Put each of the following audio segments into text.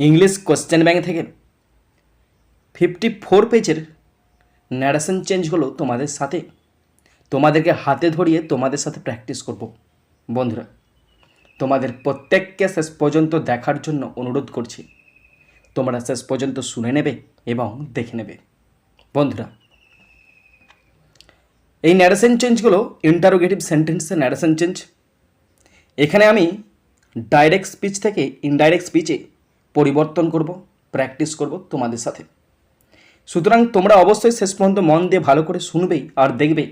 English question bank থেকে fifty four পেজের narration change হলো তোমাদের সাথে। তোমাদেরকে হাতে ধরিয়ে তোমাদের সাথে প্র্যাকটিস করব। বন্ধুরা, তোমাদের প্রত্যেককে শেষ পর্যন্ত দেখার জন্য অনুরোধ করছি। তোমরা শেষ পর্যন্ত শুনে নেবে এবং দেখে নেবে। বন্ধুরা, এই ন্যারেশন চেঞ্জগুলো ইন্টারোগেটিভ সেন্টেন্সের ন্যারেশন চেঞ্জ এখানে আমি ডাইরেক্ট স্পিচ থেকে ইনডাইরেক্ট স্পিচে পরিবর্তন করব প্র্যাকটিস করব তোমাদের সাথে। সুতরাং তোমরা অবশ্যই শেষ পর্যন্ত মন দিয়ে ভালো করে শুনবে আর দেখবে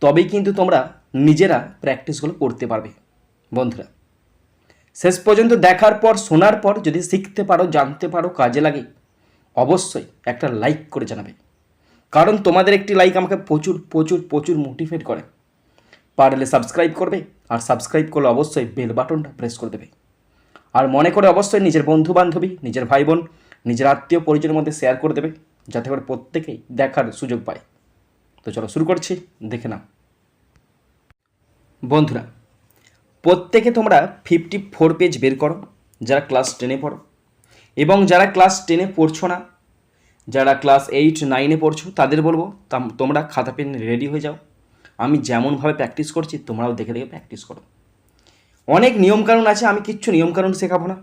তবেই কিন্তু তোমরা নিজেরা প্র্যাকটিসগুলো করতে পারবে, বন্ধুরা। শেষ পর্যন্ত দেখার পর, শোনার পর যদি শিখতে পারো, জানতে পারো, কাজে লাগে, অবশ্যই একটা লাইক করে জানাবে। কারণ তোমাদের একটি লাইক আমাকে প্রচুর প্রচুর প্রচুর মোটিভেট করে। পারলে সাবস্ক্রাইব করবে আর সাবস্ক্রাইব করলে অবশ্যই বেল বাটনটা প্রেস করে দেবে। আর মনে করে অবশ্যই নিজের বন্ধু বান্ধবী নিজের ভাই বোন নিজের আত্মীয় পরিজনের মধ্যে শেয়ার করে দেবে, যাতে করে প্রত্যেকেই দেখার সুযোগ পায়। তো চলো শুরু করছি, দেখে নাও। বন্ধুরা, প্রত্যেকে তোমরা ফিফটি ফোর পেজ বের করো, যারা ক্লাস টেনে পড়ো। এবং যারা ক্লাস টেনে পড়ছো না, যারা ক্লাস এইট নাইনে পড়ছো, তাদের বলব, তাম- তোমরা খাতা, পেন রেডি হয়ে যাও। আমি যেমনভাবে প্র্যাকটিস করছি, তোমরাও দেখে দেখে প্র্যাকটিস করো। অনেক নিয়মকানুন আছে, আমি কিচ্ছু নিয়মকানুন শেখাবো না।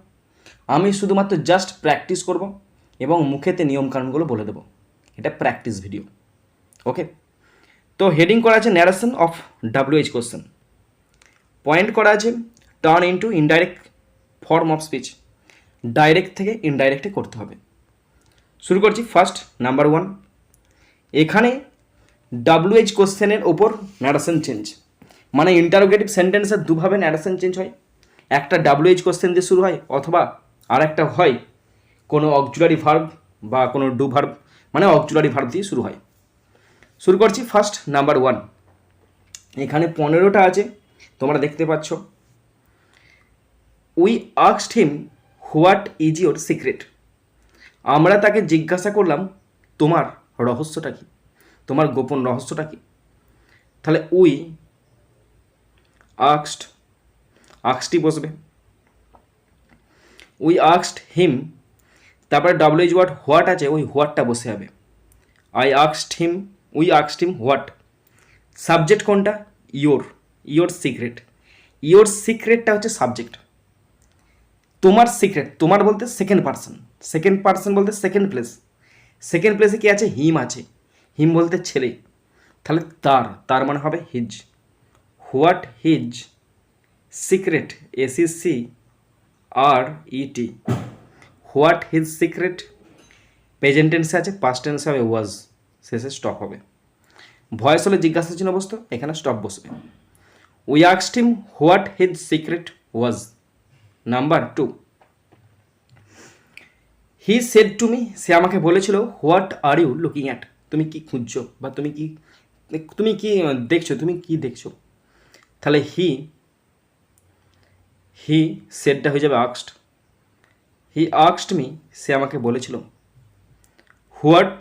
আমি শুধুমাত্র জাস্ট প্র্যাকটিস করব এবং মুখেতে নিয়মকানুনগুলো বলে দেবো। এটা প্র্যাকটিস ভিডিও ওকে তো হেডিং করা আছে narration of W H question point করা আছে turn into indirect form of speech direct থেকে ইনডাইরেক্টে করতে হবে। শুরু করছি ফার্স্ট নাম্বার ওয়ান এখানে ডাব্লিউএইচ কোশ্চেনের ওপর ন্যারেশন চেঞ্জ মানে ইন্টারোগেটিভ সেন্টেন্সের দুভাবে ন্যারেশন চেঞ্জ হয়। একটা ডাব্লিউএইচ কোশ্চেন দিয়ে শুরু হয়, অথবা আর একটা হয়, কোনো অক্সুলারি ভার্ব বা কোনো ডু ভার্ব মানে অক্সুলারি ভার্ব দিয়ে শুরু হয়। শুরু করছি ফার্স্ট নাম্বার ওয়ান এখানে পনেরোটা আছে, তোমরা দেখতে পাচ্ছ। We আক্সড him what is your secret আমরা তাকে জিজ্ঞাসা করলাম, তোমার রহস্যটা কি? তোমার গোপন রহস্যটা কি? তাহলে উই আক্সড, আক্সটি বসবে। উই আক্সড হিম তারপরে ডাব্লিউজ ওয়াট হোয়াট আছে, ওই হোয়াটটা বসে যাবে। আই আক্সড হিম উই আক্সড হিম হোয়াট সাবজেক্ট কোনটা? ইয়োর ইয়োর সিক্রেট ইয়োর সিক্রেটটা হচ্ছে সাবজেক্ট তোমার সিক্রেট তোমার বলতে সেকেন্ড পার্সন সেকেন্ড পার্সন বলতে সেকেন্ড প্লেস সেকেন্ড প্লেসে কি আছে? হিম আছে। হিম বলতে ছেলে। তাহলে তার তার মানে হবে his what his secret S E C R E T what his secret? Present টেন্সে আছে পাস্ট টেন্সে হবে ওয়াজ শেষে স্টপ হবে। ভয়েস হলে জিজ্ঞাসা চিহ্ন বসতো, এখানে স্টপ বসবে। We আক্সড him what his secret was number two he said to me সে আমাকে বলেছিল, what are you looking at? তুমি কি খুঁজছো বা তুমি কি তুমি কি দেখছ, তুমি কি দেখছ? তাহলে হি হি সেটটা হয়ে যাবে আক্সড হি আক্সড মি সে আমাকে বলেছিল। হোয়াট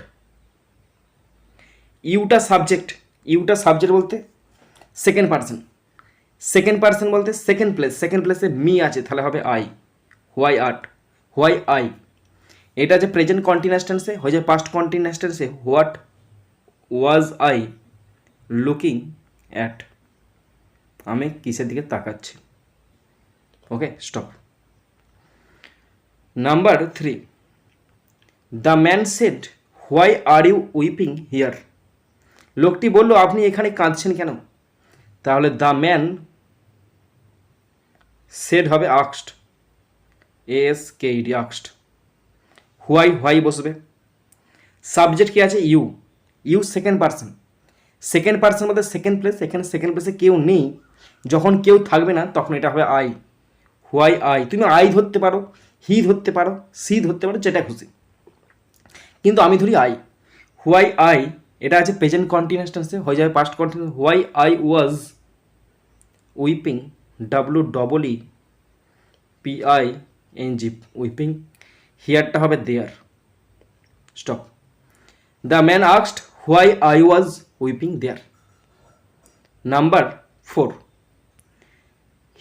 ইউটা সাবজেক্ট ইউটা সাবজেক্ট বলতে সেকেন্ড পার্সন সেকেন্ড পার্সন বলতে সেকেন্ড প্লেস সেকেন্ড প্লেসে মি আছে, তাহলে হবে I why art why I এটা যে প্রেজেন্ট কন্টিনিউয়াস টেন্সে হয়ে যায় পাস্ট কন্টিনিউয়াস টেন্সে what was I looking at আমি কিসের দিকে তাকাচ্ছি? Okay stop number three the man said why are you weeping here লোকটি বলল, আপনি এখানে কাঁদছেন কেন? তাহলে দ্য ম্যান সেড হবে আক্সড S K ED আক্সড why why বসবে? সাবজেক্ট কি আছে? You you second person second person মধ্যে সেকেন্ড প্লেস এখানে সেকেন্ড প্লেসে কেউ নেই। যখন কেউ থাকবে না, তখন এটা হবে আই। Why I. তুমি আই ধরতে পারো, হি ধরতে পারো, সি ধরতে পারো, যেটা খুশি। কিন্তু আমি ধরি আই। হোয়াই আই, এটা আছে প্রেজেন্ট কন্টিনিউয়াস টেন্সে হয়ে যাবে past continuous why I was weeping W double E P I N G weeping. হিয়ারটা হবে there stop. The man আক্সড why I was weeping there number four.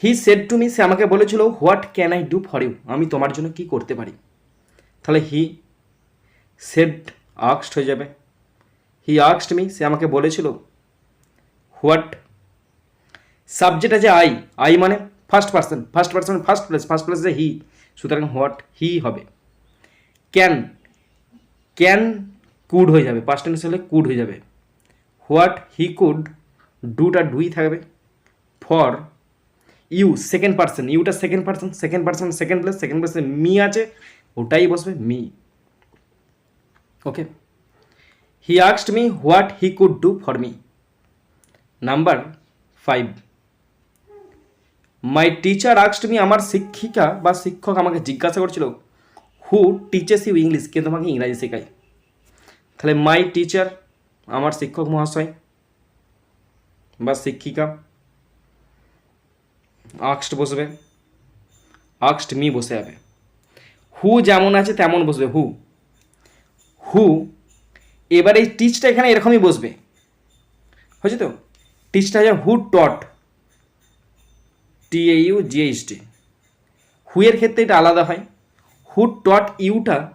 He said to me সে আমাকে বলেছিল what can I do for you আমি তোমার জন্য কি করতে পারি? তাহলে হি সেড আক্সড হয়ে যাবে। হি আক্সড মি সে আমাকে বলেছিল হোয়াট সাবজেক্ট আছে আই আই মানে first person first person first place first প্লেসে হি সুতরাং হোয়াট হি হবে। ক্যান ক্যান কুড হয়ে যাবে। পাস্ট টেন্স হলে কুড হয়ে যাবে। হোয়াট হি কুড ডুটা ডুই থাকবে। ফর ইউ সেকেন্ড পার্সন ইউটা second person second person second place second প্লেসে মি আছে, ওটাই বসবে me. Okay he আক্সড me what he could do for me number five my teacher আক্সড me আমার শিক্ষিকা বা শিক্ষক আমাকে জিজ্ঞাসা করছিল হু টিচেস ইউ ইংলিশ কে তোমাকে ইংরাজি শেখায়। তাহলে মাই টিচার আমার শিক্ষক মহাশয় বা শিক্ষিকা আক্সড বসবে। আক্সড মি বসে যাবে। হু যেমন আছে তেমন বসবে। হু। হু, এবার এই টিচটা এখানে এরকমই বসবে। হয়েছে তো? টিচটা হচ্ছে হু টট। টি এ ইউ জিএইচ টি হুয়ের ক্ষেত্রে এটা আলাদা হয়। হু টট ইউটা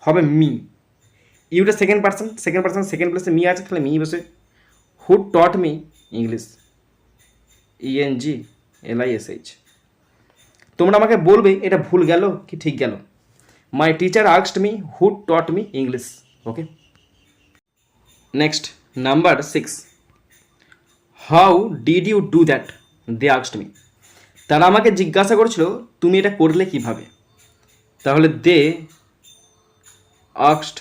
হবে মি। ইউটা second person second person second প্লেসে মি আছে, তাহলে মি বসে। হু টট me, English. EN G L I S H তোমরা আমাকে বলবে, এটা ভুল গেল কি ঠিক গেল? My teacher আক্সড me who taught me English okay next number six how did you do that they আক্সড মি তারা আমাকে জিজ্ঞাসা করেছিল, তুমি এটা করলে কীভাবে? তাহলে দে আক্সড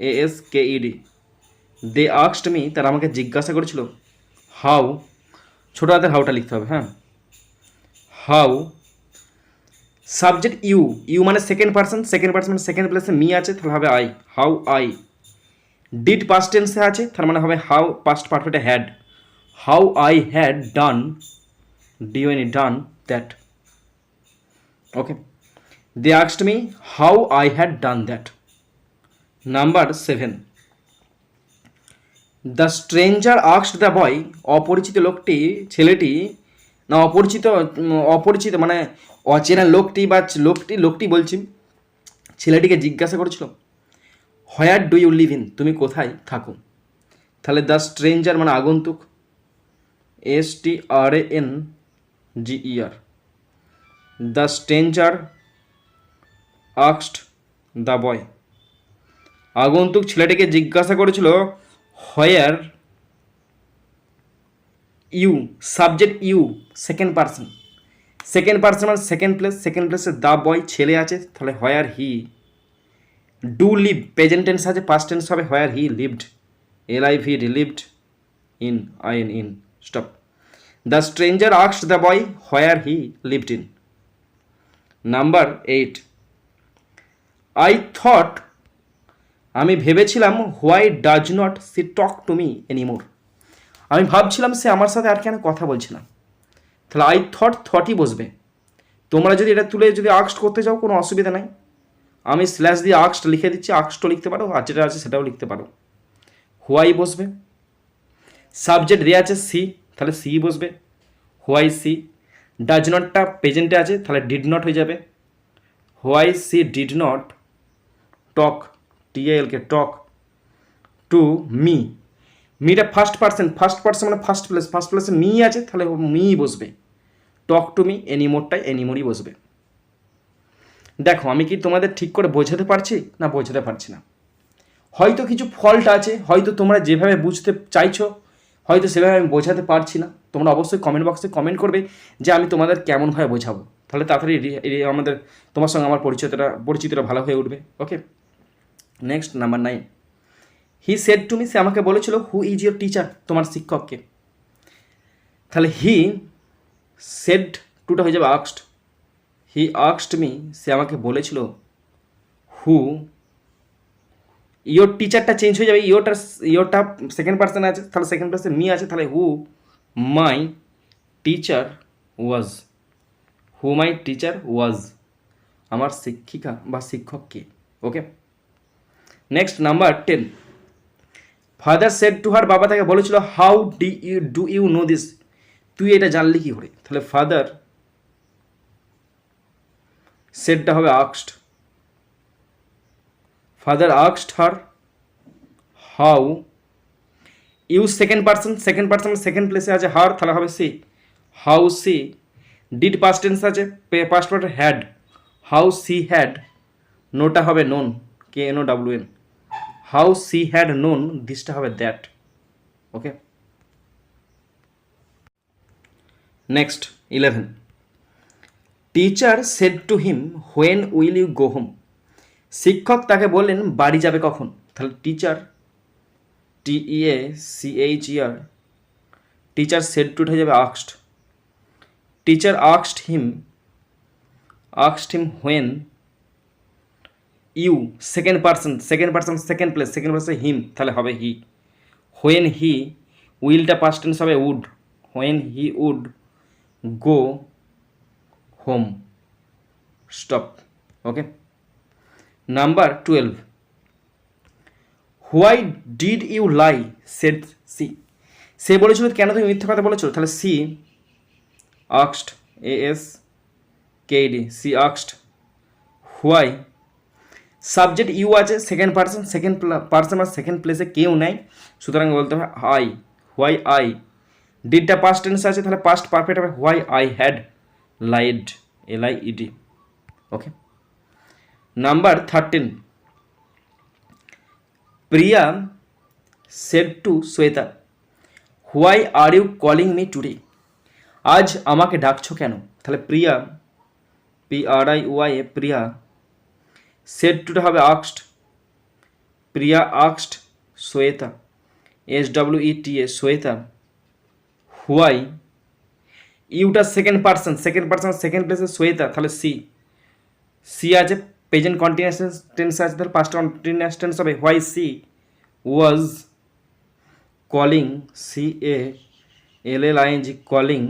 A S K ED they আক্সড মি তারা আমাকে জিজ্ঞাসা করেছিল হাউ ছোটো হাতের হাউটা লিখতে হবে হ্যাঁ? হাউ সাবজেক্ট ইউ ইউ মানে সেকেন্ড পার্সন সেকেন্ড পার্সন মানে সেকেন্ড প্লেসে মি আছে, তাহলে হবে I, how I. Did past টেন্সে আছে, তার মানে হবে how past পারফেক্টে had how I had done ডিওএন done that okay দে আক্সড me how I had done that number seven the stranger আক্সড দ্য বয় অপরিচিত লোকটি, ছেলেটি না, অপরিচিত অপরিচিত মানে অচেনা লোকটি বা লোকটি লোকটি বলছি, ছেলেটিকে জিজ্ঞাসা করেছিল where do you live in তুমি কোথায় থাকো? তাহলে দ্য স্ট্রেঞ্জার মানে আগন্তুক S T R A N G R the stranger আক্সড the boy আগন্তুক ছেলেটিকে জিজ্ঞাসা করেছিল where you subject you second person second person মানে সেকেন্ড প্লেস সেকেন্ড প্লেসে দা বয় ছেলে আছে, তাহলে where he do live present tense আছে পাস্ট টেন্স হবে where he lived L I V lived in I N in stop the stranger আক্সড the boy where he lived in number eight I thought আমি ভেবেছিলাম why does not she talk to me anymore আমি ভাবছিলাম সে আমার সাথে আর কেন কথা বলছে না। তাহলে আই থট থটই বসবে। তোমরা যদি এটা তুলে যদি আক্সড করতে চাও কোনো অসুবিধা নাই। আমি স্ল্যাশ দিয়ে আক্সড লিখে দিচ্ছি আক্সডও লিখতে পারো, আর যেটা আছে সেটাও লিখতে পারো। হোয়াই বসবে? সাবজেক্ট দেওয়া আছে সি তাহলে সি বসবে। হোয়াই সি ডাজ নটটা প্রেজেন্টে আছে, তাহলে ডিড নট হয়ে যাবে। Why she did not talk T L K talk to me মিটা first person first person মানে ফার্স্ট প্লেস ফার্স্ট প্লেসে মি আছে, তাহলে মি বসবে। টক টু মি এনিমোরটাই এনিমোরই বসবে। দেখো, আমি কি তোমাদের ঠিক করে বোঝাতে পারছি? না, বোঝাতে পারছি না। হয়তো কিছু ফল্ট আছে, হয়তো তোমরা যেভাবে বুঝতে চাইছো, হয়তো সেভাবে আমি বোঝাতে পারছি না। তোমরা অবশ্যই কমেন্ট বক্সে কমেন্ট করবে যে আমি তোমাদের কেমনভাবে বোঝাবো। তাহলে তাড়াতাড়ি আমাদের, তোমার সঙ্গে আমার পরিচিতটা পরিচিতটা ভালো হয়ে উঠবে। Okay next number nine he said to me সে আমাকে বলেছিল হু ইজ ইয়োর টিচার তোমার শিক্ষককে। তাহলে হি সেড টুটা হয়ে যাবে আক্সড হি আক্সড মি সে আমাকে বলেছিল হু ইয়োর টিচারটা চেঞ্জ হয়ে যাবে ইয়োরটা ইয়োরটা সেকেন্ড পার্সন আছে, তাহলে সেকেন্ড পার্সন মি আছে, তাহলে হু my teacher was who my teacher was আমার শিক্ষিকা বা শিক্ষক কে? Okay next number ten father said to her বাবা তাকে বলেছিল how did you do you know this তুই এটা জানলি কি করে? তাহলে ফাদার সেটটা হবে আক্সড। Father আক্সড her how you second person second person second প্লেসে আছে হার, তাহলে হবে she. How she? Did past tense আছে past had how she had নোটা হবে known K N O W N how she had known, দিসটা হবে that, okay? Next, eleven. Teacher said to him, when will you go home? শিক্ষক তাকে বললেন, বাড়ি যাবে কখন? তাহলে teacher T E A C H E R teacher said to উঠে যাবে আক্সড teacher আক্সড him আক্সড him when you second person second person second place second প্লেসে হিম তাহলে হবে হি হোয়েন হি উইলটা পাস্ট টেন্স হবে would when he would go home stop okay number twelve why did you lie shed C সে বলেছিল কেন তুমি মিথ্যা কথা বলেছ? তাহলে she আক্সড A S K D C আক্সড why subject you আছে সেকেন্ড পার্সন সেকেন্ড পার্সন আর second প্লেসে কেউ নেই। সুতরাং বলতে হবে I why I ডিডটা past tense আছে, তাহলে পাস্ট পারফেক্ট হবে why I had lied L I ED okay number thirteen Priya said to Shweta why are you calling me today আজ আমাকে ডাকছো কেন? তাহলে প্রিয়া P R I Y A Priya shed টুটা হবে আক্সড, প্রিয়া আক্সড, Shweta S W E T A Shweta, why, Yuta second person second person second প্লেসে শ্বেতা, তাহলে সি সি আছে প্রেজেন্ট কন্টিনিউয়াস টেন্স আছে, তাহলে পাঁচটা কন্টিনিউয়াস টেন্স হবে, why she was calling C A L L I N G calling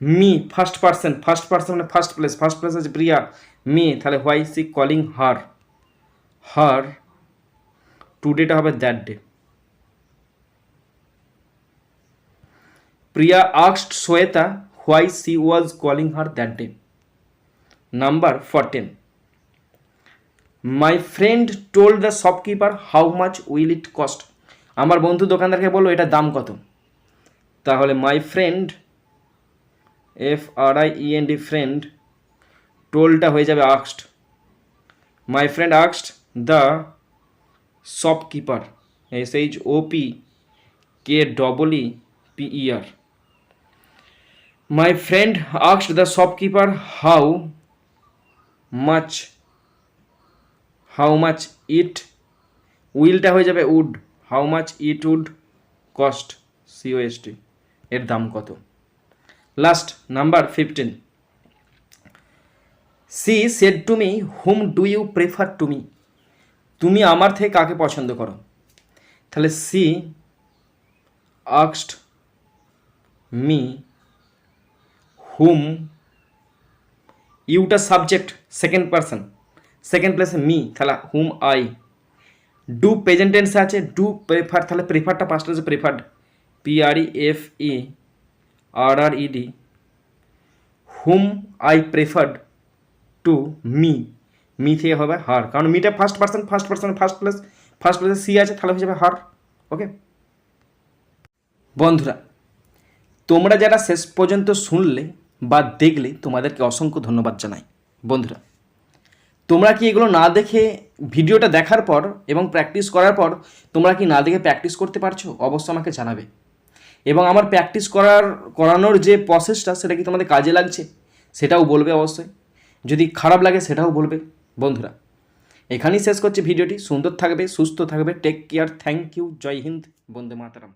me first person first person মানে first place first place আছে Priya me, তাহলে why she calling her her টুডেটা হবে that day Priya আক্সড Shweta why she was calling her that day number fourteen my friend told the shopkeeper how much will it cost আমার বন্ধু দোকানদারকে বলল, এটা দাম কত? তাহলে my friend F R I E N D friend টোলটা হয়ে যাবে আক্সড। My friend আক্সড the shopkeeper S H O P K double E P my friend আক্সড the shopkeeper how much how much it উইলটা হয়ে যাবে would how much it would cost C O S T এর দাম কত? Last number fifteen she said to me, whom do you prefer to me? তুমি আমার থেকে কাকে পছন্দ করো? তাহলে সি আক্সড মি, হুম ইউটা সাবজেক্ট, সেকেন্ড পার্সন, সেকেন্ড প্লেসে মি, তাহলে হুম আই। ডু প্রেজেন্ট টেন্সে আছে, ডু প্রেফার, তাহলে প্রেফারটা পাঁচটা আছে preferred P R E F E R R E D whom I preferred. To me me থেকে হবে হার কারণ মিটা first person first person first place first প্লেসে সি আছে, তাহলে হয়ে যাবে হার ওকে বন্ধুরা, তোমরা যারা শেষ পর্যন্ত শুনলে বা দেখলে, তোমাদেরকে অসংখ্য ধন্যবাদ জানাই। বন্ধুরা, তোমরা কি এগুলো না দেখে ভিডিওটা দেখার পর এবং প্র্যাকটিস করার পর তোমরা কি না দেখে প্র্যাকটিস করতে পারছ? অবশ্যই আমাকে জানাবে। এবং আমার প্র্যাকটিস করার, করানোর যে প্রসেসটা সেটা কি তোমাদের কাজে লাগছে? সেটাও বলবে অবশ্যই। যদি খারাপ লাগে সেটাও বলবে। বন্ধুরা, এখানেই শেষ করছি ভিডিওটি। সুন্দর থাকবে, সুস্থ থাকবে। টেক কেয়ার থ্যাংক ইউ জয় হিন্দ, বন্দে মাতারাম।